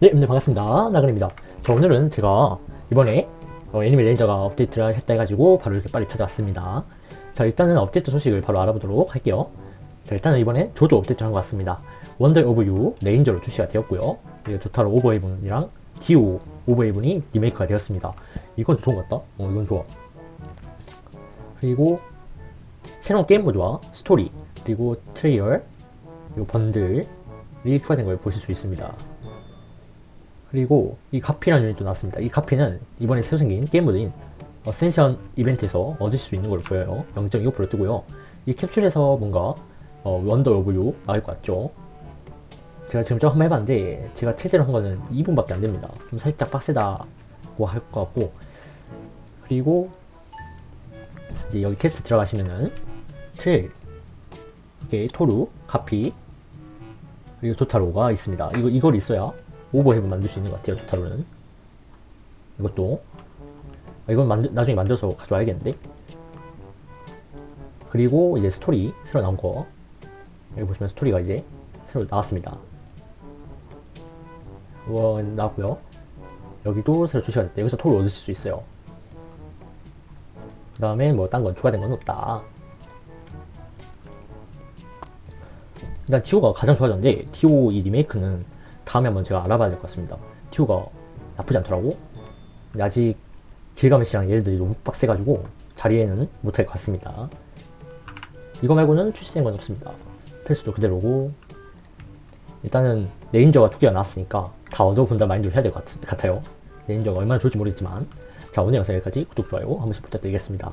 네, 여러분들 반갑습니다. 나근입니다. 자, 오늘은 제가 이번에 어, 애니메 레인저가 업데이트를 했다 해가지고 바로 이렇게 빨리 찾아왔습니다. 자, 일단은 업데이트 소식을 바로 알아보도록 할게요. 자, 일단은 이번엔 조조 업데이트를 한 것 같습니다. 원더 오브 유 레인저로 출시가 되었고요. 그리고 조타로 오버헤븐이랑 디오 오버헤븐이 리메이크가 되었습니다. 이건 좋은 것 같다. 어, 이건 좋아. 그리고 새로운 게임 모드와 스토리, 그리고 트레이얼, 그리고 번들이 추가된 걸 보실 수 있습니다. 그리고 이 카피라는 유닛도 나왔습니다. 이 카피는 이번에 새로 생긴 게임 모드인 어센션 이벤트에서 얻으실 수 있는 걸로 보여요. 0.25% 뜨고요. 이 캡슐에서 뭔가 어, 원더 오브 유 나올 것 같죠. 제가 지금 좀 한번 해봤는데 제가 최대로 한 거는 2분밖에 안 됩니다. 좀 살짝 빡세다고 할 것 같고 그리고 이제 여기 캐스트 들어가시면은 트레일 이게 토루, 카피 그리고 조타로가 있습니다. 이거 이걸 있어야 오버헤븐 만들 수 있는 것 같아요. 조타로는 이것도 아, 이건 만들, 나중에 만들어서 가져와야겠는데 그리고 이제 스토리 새로 나온 거 여기 보시면 스토리가 이제 새로 나왔습니다. 이거 나왔고요. 여기도 새로 출시가 됐대. 여기서 토를 얻으실 수 있어요. 그 다음에 뭐 딴 건 추가된 건 없다. 일단 티오가 가장 좋아졌는데 티오 이 리메이크는 다음에 한번 제가 알아봐야 될 것 같습니다. 티오가 나쁘지 않더라고. 근데 아직 길가메시랑 얘네들이 너무 빡세가지고 자리에는 못할 것 같습니다. 이거 말고는 출시된 건 없습니다. 패스도 그대로고 일단은 레인저가 두 개가 나왔으니까 다 얻어본다 마인드로 해야 될 것 같아요. 레인저가 얼마나 좋을지 모르겠지만 자 오늘 영상 여기까지 구독, 좋아요 한 번씩 부탁드리겠습니다.